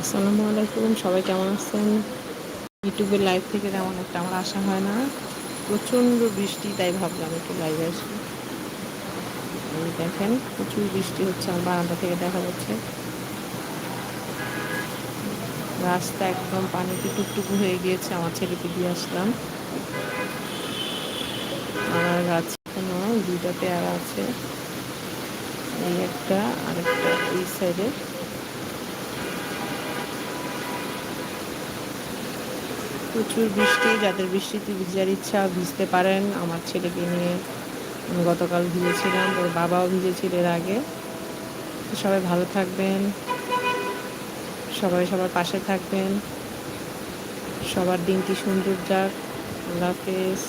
আসসালামু আলাইকুম, সবাই কেমন আছেন? ইউটিউবের লাইভ থেকে তেমন একটা আমার আশা হয় না। প্রচণ্ড বৃষ্টি, তাই ভাবলাম একটু লাইভে আসি। দেখেন, প্রচুর বৃষ্টি হচ্ছে, আমার বারান্দা থেকে দেখা যাচ্ছে। রাস্তা একদম পানিতে টুকটুকু হয়ে গিয়েছে, আমার ছেলেকে দিয়ে আসলাম। আর আছে এখনও দুইটা পেয়ারা আছে। এই একটা, আরেকটা এই সাইডে প্রচুর বৃষ্টি, যাদের বৃষ্টিতে ভিজার ইচ্ছা ভিজতে পারেন। আমার ছেলেকে নিয়ে আমি গতকাল ভিজেছিলাম, ওর বাবাও ভিজেছিল এর আগে। সবাই ভালো থাকবেন, সবাই সবার পাশে থাকবেন। সবার দিনটি সুন্দর যাক। আল্লাহ হাফেজ।